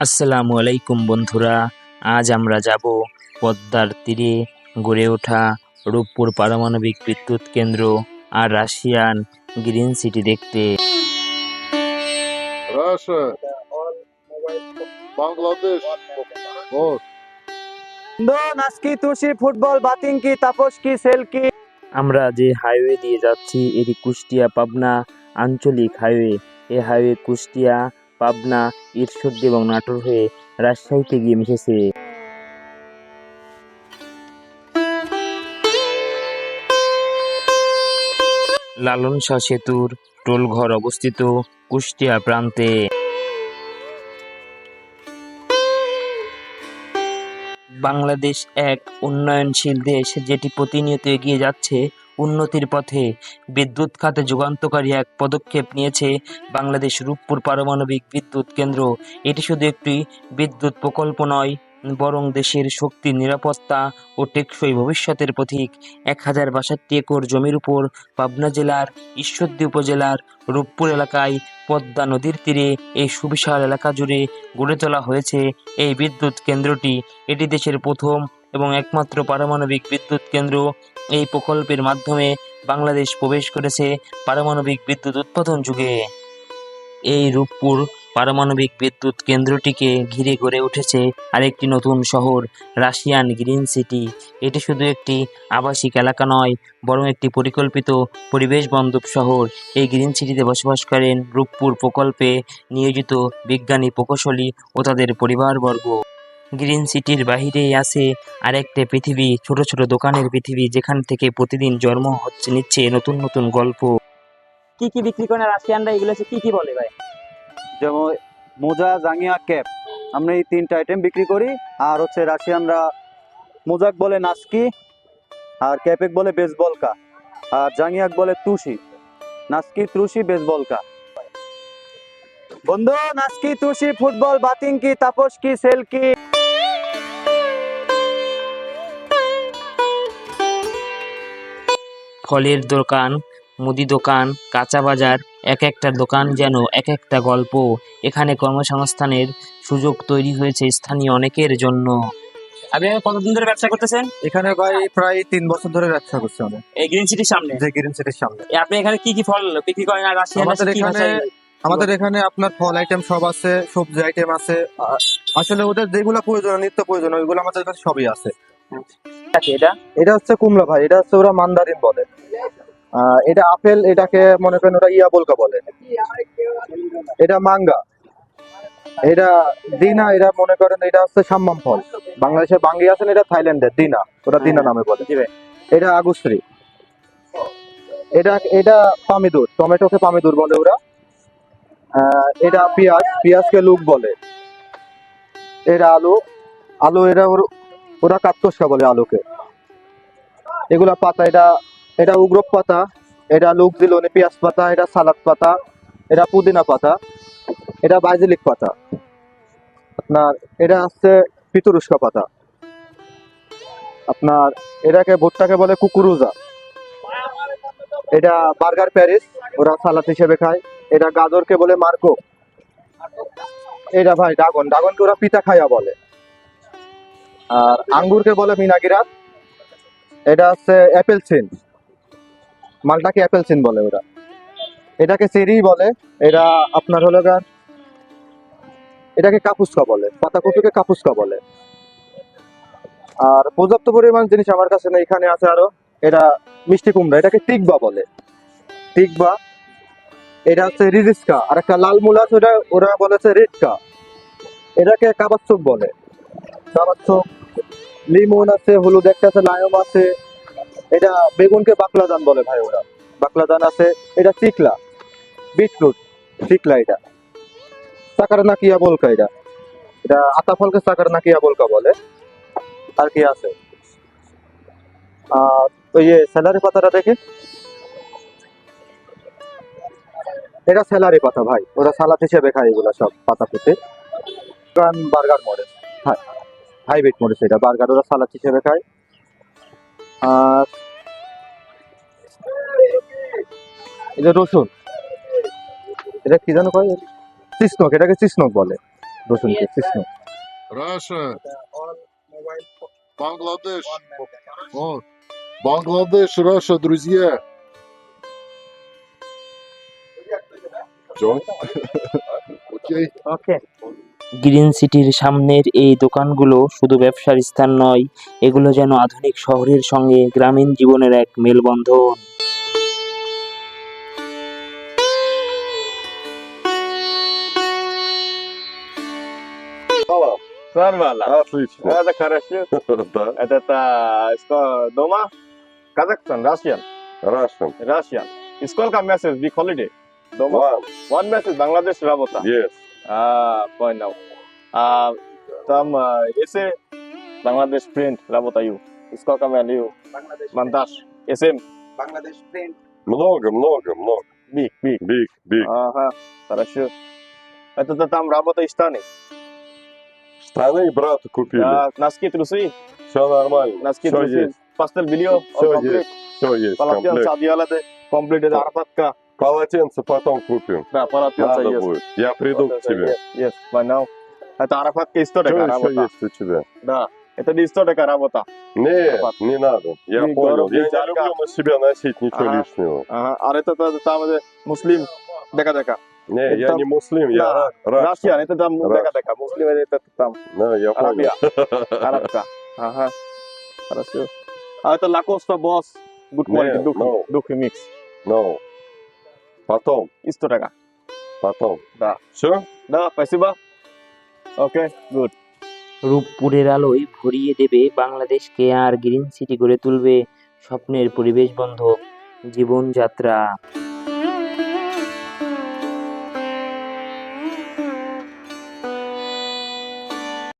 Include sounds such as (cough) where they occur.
আসসালামু আলাইকুম বন্ধুরা আজ আমরা যাব পদ্মার তীরে গড়ে ওঠা রূপপুর পারমাণবিক বিদ্যুৎ কেন্দ্র আর রাশিয়ান গ্রিন সিটি দেখতে। Russia, Bangladesh, और দো নাস্কি তুষি ফুটবল বাতিংকি তাপসকি সেলকি আমরা যে হাইওয়ে দিয়ে যাচ্ছি এটি কুষ্টিয়া পাবনা আঞ্চলিক হাইওয়ে। এই হাইওয়ে কুষ্টিয়া পাবনা, ঈশ্বরদী এবং নাটোর হয়ে রাজশাহীতে গিয়ে মিশেছে। লালন শাহ সেতুর টোলঘর অবস্থিত কুষ্টিয়া প্রান্তে। বাংলাদেশ এক উন্নয়নশীল দেশ, যেটি প্রতিনিয়ত এগিয়ে যাচ্ছে উন্নতির পথে বিদ্যুৎ খাতে যুগান্তকারী এক পদক্ষেপ নিয়েছে বাংলাদেশ রূপপুর পারমাণবিক বিদ্যুৎ কেন্দ্র। এটি শুধু একটি বিদ্যুৎ প্রকল্প নয় বরং দেশের শক্তি, নিরাপত্তা ও টেকসই ভবিষ্যতের প্রতীক। এক হাজার বাষট্টি একর জমির উপর পাবনা জেলার ঈশ্বরদী উপজেলার রূপপুর এলাকায় পদ্মা নদীর তীরে এই সুবিশাল এলাকা জুড়ে গড়ে তোলা হয়েছে এই বিদ্যুৎ কেন্দ্রটি। এটি দেশের প্রথম এবং একমাত্র পারমাণবিক বিদ্যুৎ কেন্দ্র। এই প্রকল্পের মাধ্যমে বাংলাদেশ প্রবেশ করেছে পারমাণবিক বিদ্যুৎ উৎপাদন যুগে। এই রূপপুর পারমাণবিক বিদ্যুৎ কেন্দ্রটিকে ঘিরে গড়ে উঠেছে আরেকটি নতুন শহর, রাশিয়ান গ্রিন সিটি। এটি শুধু একটি আবাসিক এলাকা নয়, বরং একটি পরিকল্পিত পরিবেশ বান্ধব শহর। এই গ্রিন সিটিতে বসবাস করেন রূপপুর প্রকল্পে নিয়োজিত বিজ্ঞানী প্রকৌশলী ও তাদের পরিবারবর্গ। গ্রিন সিটির বাহিরেই আছে আরেকটা পৃথিবী, ছোট ছোট দোকানের পৃথিবী, যেখান থেকে প্রতিদিন জন্ম হচ্ছে, নিচ্ছে নতুন নতুন গল্প। কি কি বিক্রি করে রাশিয়ানরা, এগুলো কি কি বলে ভাই? যেমন মোজা, জাঙ্গিয়া, ক্যাপ। আমরা এই তিনটা আইটেম বিক্রি করি। আর হচ্ছে রাশিয়ানরা মোজাক বলে নাস্কি, আর ক্যাপেক বলে বেসবলকা, আর জাঙ্গিয়াক বলে তুষি। নাস্কি ত্রুষি বেসবলকা। বন্ধু, নাস্কি, তুষি, ফুটবল বাতিংকি তাপসকি সেলকি ফলের দোকান। মুদি দোকান কাঁচা বাজার এক একটা দোকান যেন এক একটা গল্প। এখানে কর্মসংস্থানের সুযোগ তৈরি হয়েছে স্থানীয় অনেকের জন্য। আপনি কতদিন ধরে ব্যবসা করতেছেন? এখানে ভাই প্রায় তিন বছর ধরে ব্যবসা করছি আমি এই গ্রিন সিটির সামনে? যে গ্রিন সিটির সামনে। আপনি এখানে কি কি ফল বিক্রি করেন আর রাশিয়ান আমাদের এখানে আমাদের এখানে আপনার ফল আইটেম সব আছে সবজি আইটেম আছে। আসলে ওদের যেগুলো প্রয়োজন নিত্য প্রয়োজন ওইগুলো আমাদের কাছে সবই আছে। আছে এটা? এটা হচ্ছে কুমড়া ভাই এটা হচ্ছে ওরা মান্দারিন বলে। এটা আপেল এটাকে মনে করেন ওরা ইয়া বলকা বলে। এটা মাঙ্গা। এটা দিনা এটা মনে করেন এটা হচ্ছে সাম্মাম ফল। বাংলাদেশের বাঙ্গি আছেন এটা থাইল্যান্ডের দিনা। ওরা দিনা নামে বলে। এটা আগুশ্রী। এটা এটা পামিদুর টমেটোকে পামিদুর বলে ওরা। আহ, এটা পেঁয়াজ পেঁয়াজকে লুক বলে। এটা আলু আলু এরা ওর- ওরা কাত্তসা বলে আলুকে। এগুলা পাতা এটা এটা উগ্র পাতা, এটা লুক দিলনি পেঁয়াজ পাতা, এটা সালাদ পাতা, এটা পুদিনা পাতা, এটা বাইজিলিক পাতা। আপনার, এটা হচ্ছে পিতুরুস্কা পাতা। আপনার, এটাকে ভুট্টাকে বলে কুকুরুজা। এটা বার্গার প্যারিস, ওরা সালাদ হিসেবে খায়। এটা গাজরকে বলে মার্কো। এটা ভাই ড্রাগন, ড্রাগনকে ওরা পিতা খাইয়া বলে। আর আঙ্গুরকে বলে মিনাগিরাত এটা হচ্ছে অ্যাপেল সিন মালটাকে অ্যাপেল সিন বলে ওরা। এটাকে চেরি বলে এটা আপনার হলো গান এটাকে কাপুস্কা বলে, পাতাকপিকে কাপুস্কা বলে। আর পর্যাপ্ত পরিমাণ জিনিস আমার কাছে নেই, এখানে আছে আরও, এটা মিষ্টি কুমড়া, এটাকে টিকবা বলে। টিকবা এটা হচ্ছে রিজিস্কা আর একটা লাল মূল আছে, ওটা, ওরা বলেছে রেডকা এটাকে কাবাচ্চক বলে। কাবাচ্চক লিমন আছে, হলুদ, একটা আছে, লায়ম আছে এটা বেগুনকে বাকলাদান বলে ভাই ওরা। বাকলাদান আছে, এটা চিকলা, বিটরুট, চিকলা এটা। সাকার নাকিয়া বলকা এটা। এটা আতা ফলকে সাকার নাকিয়া বলকা বলে। আর কি আছে? আর ওই স্যালারি পাতাটা দেখে। এটা স্যালারি পাতা ভাই, ওরা সালাদ হিসেবে খায় এগুলা সব পাতা পেতে বার্গার মডেল হাইব্রিড মরিচ এটা বার্গার ওরা সালাদ হিসেবে খায়। আর এই যে রসুন এটা কি জানো কয় চিসনক এটাকে চিসনক বলে রসুন কি Krishna Russia. Бангладеш. Вот. Бангладеш, Раша, друзья. John? Окей. Okay green সিটির সামনের এই দোকানগুলো শুধু ব্যবসার স্থান নয় এগুলো যেন আধুনিক শহরের সঙ্গে গ্রামীণ জীবনের এক মেলবন্ধন Нормально. Отлично. Это хорошо. Да. Это, это что, дома? Казахстан, Russian. Russian. Russian. И сколько месяцев big holiday? Дома? One. One месяц Бангладеш работа. Yes. А, понял. А, там, а, если Бангладеш print работаю, и сколько меню? Монтаж. SM. Много, много, много. Big, big. Big, big. Ага, хорошо. Это там работа из страны. Штаны брату купили. А, носки, трусы, Все нормально. носки, Все трусы, есть. пастель, белье, Всё комплект. есть. Все есть. Полотенце, Комплект. одеяло, комплект, это арбатка. Полотенце потом купим. Да, полотенце Надо есть. будет. Я приду Вот к тебе. Есть, понял. Это арафатка история Что еще работа. есть у тебя? Да, это не история работа. Нет, Арбат. не надо. Я Бig понял. Я не люблю на себя носить ничего Ага. лишнего. Ага, а это, это там это, муслим, дека дека. Не, я Это- не муслим, я Да, ра- Россия, это там Russian. дека дека. Муслим это там Да, я понял. Арабия, (laughs) арабка. Ага, хорошо. А это Лакоста босс, good quality, духи, духи микс. No. Потом, История. потом. Да. Все? Да, спасибо. Окей, good. রূপপুরের আলোয় ভরিয়ে দেবে বাংলাদেশকে আর গ্রিন সিটি গড়ে তুলবে স্বপ্নের পরিবেশ বন্ধ জীবনযাত্রা